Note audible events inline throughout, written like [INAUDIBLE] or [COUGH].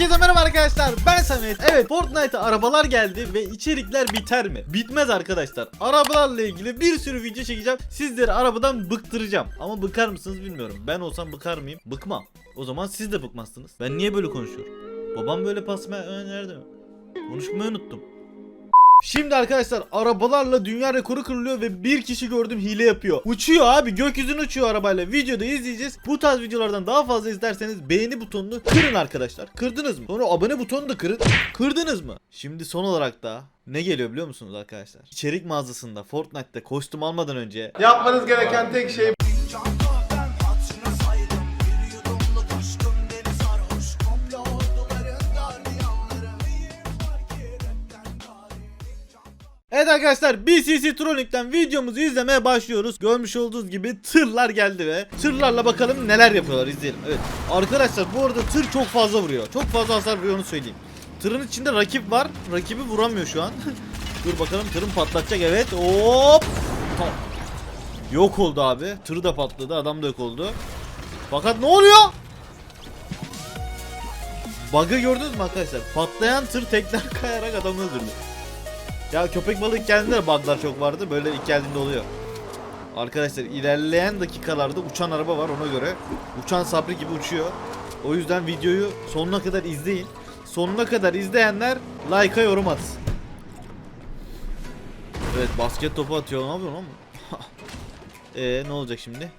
Herkese merhaba arkadaşlar ben Samet Evet Fortnite'a arabalar geldi ve içerikler biter mi? Bitmez arkadaşlar Arabalarla ilgili bir sürü video çekeceğim Sizleri arabadan bıktıracağım Ama bıkar mısınız bilmiyorum Ben olsam bıkar mıyım? Bıkmam O zaman siz de bıkmazsınız Ben niye böyle konuşuyorum? Babam böyle pasma önerdi mi? Konuşmayı unuttum Şimdi arkadaşlar arabalarla dünya rekoru kırılıyor ve bir kişi gördüm hile yapıyor. Uçuyor abi gökyüzüne uçuyor arabayla. Videoda izleyeceğiz. Bu tarz videolardan daha fazla izlerseniz beğeni butonunu kırın arkadaşlar. Kırdınız mı? Sonra abone butonunu da kırın. Kırdınız mı? Şimdi son olarak da ne geliyor biliyor musunuz arkadaşlar? İçerik mağazasında Fortnite'da kostüm almadan önce Yapmanız gereken tek şey Evet arkadaşlar BCC Tronic'ten videomuzu izlemeye başlıyoruz. Görmüş olduğunuz gibi tırlar geldi ve tırlarla bakalım neler yapıyorlar izleyelim. Evet arkadaşlar bu arada tır çok fazla vuruyor. Çok fazla hasar vuruyor onu söyleyeyim. Tırın içinde rakip var. Rakibi vuramıyor şu an. [LAUGHS] Dur bakalım tırın patlatacak evet. Hop. Tamam. Yok oldu abi. Tır da patladı. Adam da yok oldu. Fakat ne oluyor? Bug'ı gördünüz mü arkadaşlar? Patlayan tır tekrar [LAUGHS] kayarak adamı öldürdü. Ya köpek balığı geldiğinde de bug'lar çok vardı. Böyle ilk geldiğinde oluyor. Arkadaşlar ilerleyen dakikalarda uçan araba var ona göre. Uçan sabri gibi uçuyor. O yüzden videoyu sonuna kadar izleyin. Sonuna kadar izleyenler like'a yorum atsın. Evet basket topu atıyor. Ne yapıyor lan bu? [LAUGHS] Eee ne olacak şimdi?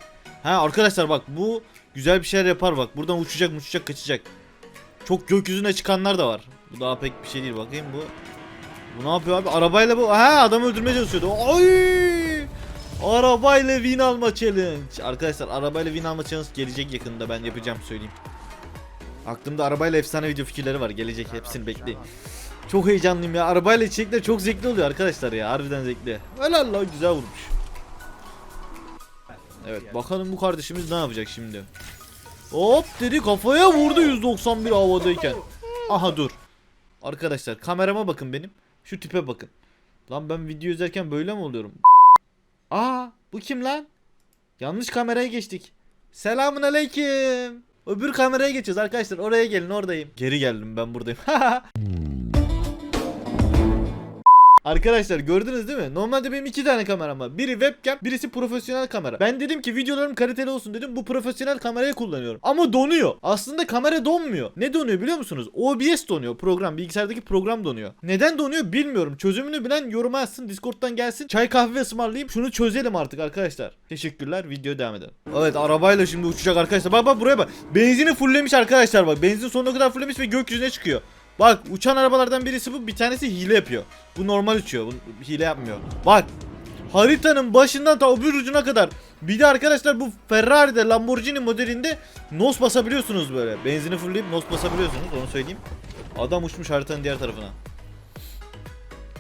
Ha arkadaşlar bak bu güzel bir şeyler yapar bak. Buradan uçacak uçacak kaçacak. Çok gökyüzüne çıkanlar da var. Bu daha pek bir şey değil bakayım bu. Bu ne yapıyor abi? Arabayla bu. Ha adamı öldürmeye çalışıyordu. Ay! Arabayla win alma challenge. Arkadaşlar arabayla win alma challenge gelecek yakında ben yapacağım söyleyeyim. Aklımda arabayla efsane video fikirleri var. Gelecek hepsini bekleyin. Çok heyecanlıyım ya. Arabayla içerikler çok zevkli oluyor arkadaşlar ya. Harbiden zevkli. Helal Allah güzel vurmuş. Evet bakalım bu kardeşimiz ne yapacak şimdi. Hop dedi kafaya vurdu 191 havadayken. Aha dur. Arkadaşlar kamerama bakın benim. Şu tipe bakın. Lan ben video izlerken böyle mi oluyorum? Aa bu kim lan? Yanlış kameraya geçtik. Selamun aleyküm. Öbür kameraya geçeceğiz arkadaşlar. Oraya gelin oradayım. Geri geldim ben buradayım. [LAUGHS] Arkadaşlar gördünüz değil mi? Normalde benim iki tane kameram var. Biri webcam, birisi profesyonel kamera. Ben dedim ki videolarım kaliteli olsun dedim. Bu profesyonel kamerayı kullanıyorum. Ama donuyor. Aslında kamera donmuyor. Ne donuyor biliyor musunuz? OBS donuyor. Program, bilgisayardaki program donuyor. Neden donuyor bilmiyorum. Çözümünü bilen yoruma yazsın. Discord'dan gelsin. Çay kahve ısmarlayayım. Şunu çözelim artık arkadaşlar. Teşekkürler. Video devam edelim. Evet arabayla şimdi uçacak arkadaşlar. Bak bak buraya bak. Benzini fulllemiş arkadaşlar bak. Benzin sonuna kadar fulllemiş ve gökyüzüne çıkıyor. Bak uçan arabalardan birisi bu bir tanesi hile yapıyor. Bu normal uçuyor. Bu hile yapmıyor. Bak haritanın başından ta öbür ucuna kadar. Bir de arkadaşlar bu Ferrari'de Lamborghini modelinde nos basabiliyorsunuz böyle. Benzini fullleyip nos basabiliyorsunuz onu söyleyeyim. Adam uçmuş haritanın diğer tarafına.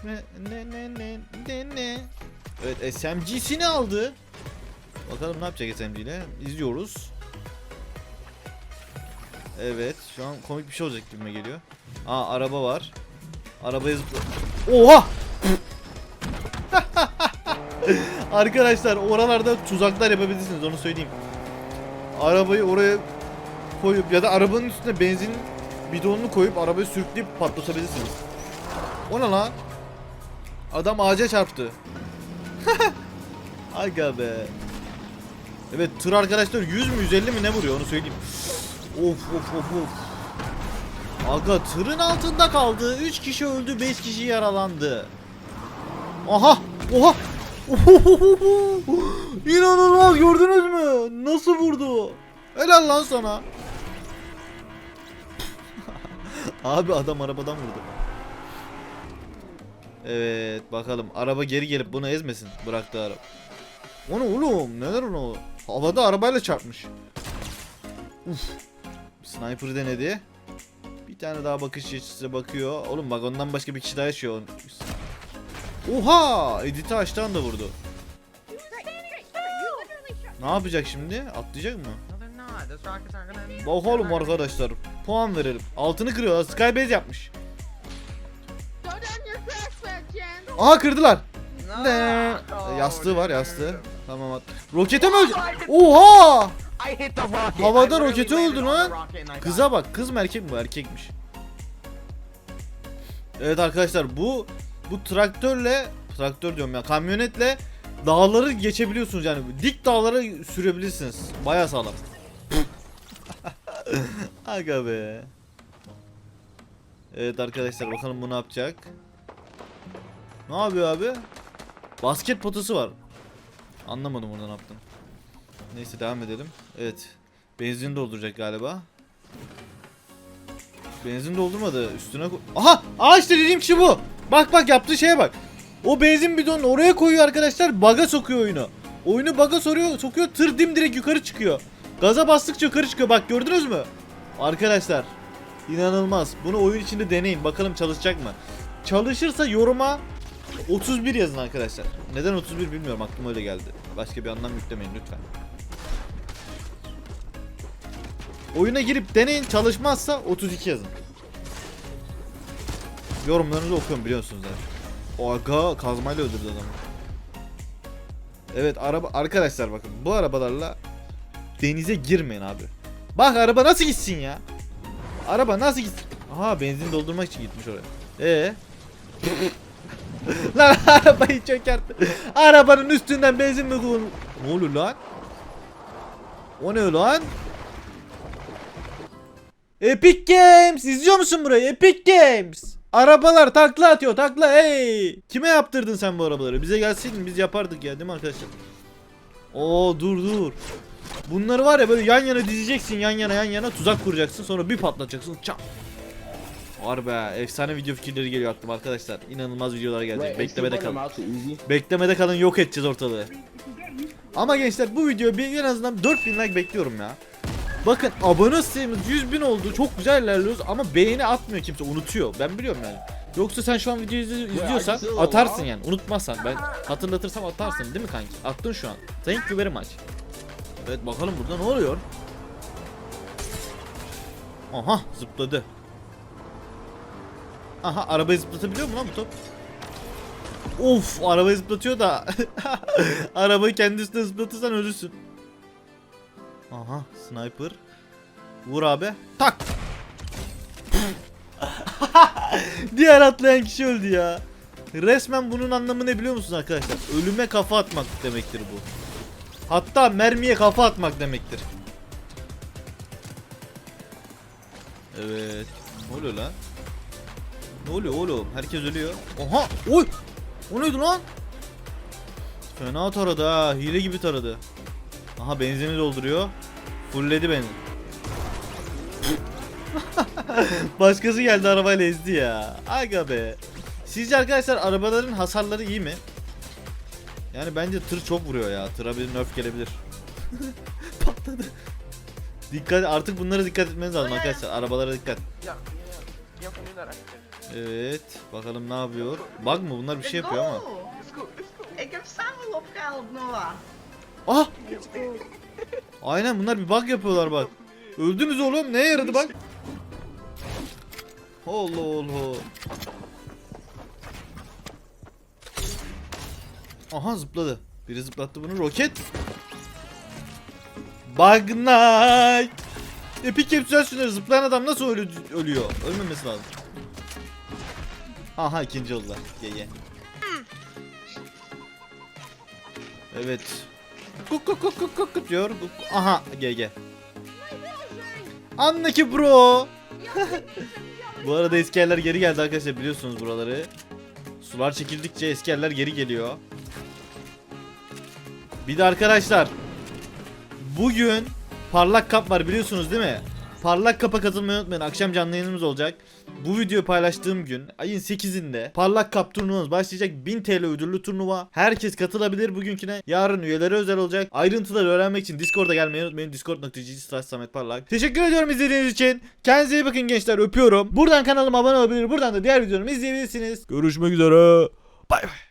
Ne ne ne ne ne. Evet SMG'sini aldı. Bakalım ne yapacak SMG ile. İzliyoruz. Evet şu an komik bir şey olacak gibime geliyor. Aa araba var. Arabaya zıpla... Oha! [LAUGHS] Arkadaşlar oralarda tuzaklar yapabilirsiniz onu söyleyeyim. Arabayı oraya koyup ya da arabanın üstüne benzin bidonunu koyup arabayı sürükleyip patlatabilirsiniz. O ne lan? Adam ağaca çarptı. [LAUGHS] Aga be. Evet tır arkadaşlar 100 mü 150 mi ne vuruyor onu söyleyeyim. Of of of of. Aga tırın altında kaldı. 3 kişi öldü, 5 kişi yaralandı. Aha! Oha! İnanılmaz gördünüz mü? Nasıl vurdu? Helal lan sana. [LAUGHS] Abi adam arabadan vurdu. Evet bakalım araba geri gelip bunu ezmesin bıraktı araba. O ne oğlum neler onu? Havada arabayla çarpmış. Uf. Sniper denedi. Bir tane daha bakış açısı bakıyor. Oğlum bak ondan başka bir kişi daha yaşıyor. Oha! Edit'i açtan da vurdu. Ne yapacak şimdi? Atlayacak mı? Bakalım arkadaşlar. Puan verelim. Altını kırıyor. Skybase yapmış. Aha kırdılar. Ne? Yastığı var yastığı. Tamam at. Rokete mi öldü? Oha! Havada roketi öldü lan. Kıza bak. Kız mı erkek mi bu? Erkekmiş. Evet arkadaşlar bu bu traktörle traktör diyorum ya kamyonetle dağları geçebiliyorsunuz yani dik dağlara sürebilirsiniz. Baya sağlam. [LAUGHS] Aga be. Evet arkadaşlar bakalım bu ne yapacak. Ne yapıyor abi? Basket potası var. Anlamadım orada ne yaptım. Neyse devam edelim. Evet. Benzin dolduracak galiba. Benzin doldurmadı. Üstüne. Aha! Aa işte dediğim kişi bu. Bak bak yaptığı şeye bak. O benzin bidonunu oraya koyuyor arkadaşlar. Baga sokuyor oyunu. Oyunu baga soruyor, sokuyor. Tır dimdirek yukarı çıkıyor. Gaza bastıkça yukarı çıkıyor. Bak gördünüz mü? Arkadaşlar inanılmaz. Bunu oyun içinde deneyin. Bakalım çalışacak mı? Çalışırsa yoruma 31 yazın arkadaşlar. Neden 31 bilmiyorum. Aklıma öyle geldi. Başka bir anlam yüklemeyin lütfen. Oyuna girip deneyin çalışmazsa 32 yazın. Yorumlarınızı okuyorum biliyorsunuz zaten. Aga kazmayla öldürdü adamı. Evet araba arkadaşlar bakın bu arabalarla denize girmeyin abi. Bak araba nasıl gitsin ya? Araba nasıl gitsin? Aha benzin doldurmak için gitmiş oraya. Ee? [LAUGHS] lan arabayı çökertti. Arabanın üstünden benzin mi kullan? Ne oluyor lan? O ne lan? Epic Games izliyor musun burayı? Epic Games. Arabalar takla atıyor takla hey. Kime yaptırdın sen bu arabaları? Bize gelseydin biz yapardık ya değil mi arkadaşlar? Oo dur dur. Bunları var ya böyle yan yana dizeceksin yan yana yan yana tuzak kuracaksın sonra bir patlatacaksın çak. Var be efsane video fikirleri geliyor aklıma arkadaşlar. İnanılmaz videolar gelecek. Beklemede kalın. Beklemede kalın yok edeceğiz ortalığı. Ama gençler bu video bir en azından 4000 like bekliyorum ya. Bakın abone sayımız 100 bin oldu. Çok güzel ilerliyoruz ama beğeni atmıyor kimse. Unutuyor. Ben biliyorum yani. Yoksa sen şu an videoyu izli- izliyorsan atarsın yani. Unutmazsan ben hatırlatırsam atarsın değil mi kanki? Attın şu an. Thank you very much. Evet bakalım burada ne oluyor? Aha zıpladı. Aha arabayı zıplatabiliyor mu lan bu top? Of arabayı zıplatıyor da [LAUGHS] arabayı kendi üstüne zıplatırsan ölürsün. Aha sniper. Vur abi. Tak. [LAUGHS] Diğer atlayan kişi öldü ya. Resmen bunun anlamı ne biliyor musunuz arkadaşlar? Ölüme kafa atmak demektir bu. Hatta mermiye kafa atmak demektir. Evet. Ne oluyor lan? Ne oluyor oğlum? Herkes ölüyor. Oha! Oy! O neydi lan? Fena taradı ha. Hile gibi taradı. Aha benzini dolduruyor. Fulledi beni. [LAUGHS] Başkası geldi arabayla ezdi ya. Aga be. Sizce arkadaşlar arabaların hasarları iyi mi? Yani bence tır çok vuruyor ya. Tıra bir nerf gelebilir. [LAUGHS] Patladı. Dikkat artık bunlara dikkat etmeniz lazım arkadaşlar. Arabalara dikkat. Evet. Bakalım ne yapıyor. Bak mı bunlar bir şey yapıyor ama. Opgehaald, Noah. Ah! Aynen bunlar bir bug yapıyorlar bak. Öldünüz oğlum. Neye yaradı bak? Allah Allah. Aha zıpladı. Biri zıplattı bunu. Roket. Bug Night. Epic Capsule şunları zıplayan adam nasıl ölü ölüyor? Ölmemesi lazım. Aha ikinci oldular. Ye ye. Evet. Kuk kuk kuk kuk kuk kuk diyor. Kuk- Aha GG. Andaki bro. [LAUGHS] Bu arada eski yerler geri geldi arkadaşlar biliyorsunuz buraları. Sular çekildikçe eski yerler geri geliyor. Bir de arkadaşlar bugün parlak kap var biliyorsunuz değil mi? Parlak kapa katılmayı unutmayın. Akşam canlı yayınımız olacak. Bu videoyu paylaştığım gün ayın 8'inde parlak kap turnuvamız başlayacak. 1000 TL ödüllü turnuva. Herkes katılabilir bugünküne. Yarın üyelere özel olacak. Ayrıntıları öğrenmek için Discord'a gelmeyi unutmayın. Discord.gg Samet Parlak. Teşekkür ediyorum izlediğiniz için. Kendinize iyi bakın gençler öpüyorum. Buradan kanalıma abone olabilir. Buradan da diğer videolarımı izleyebilirsiniz. Görüşmek üzere. Bay bay.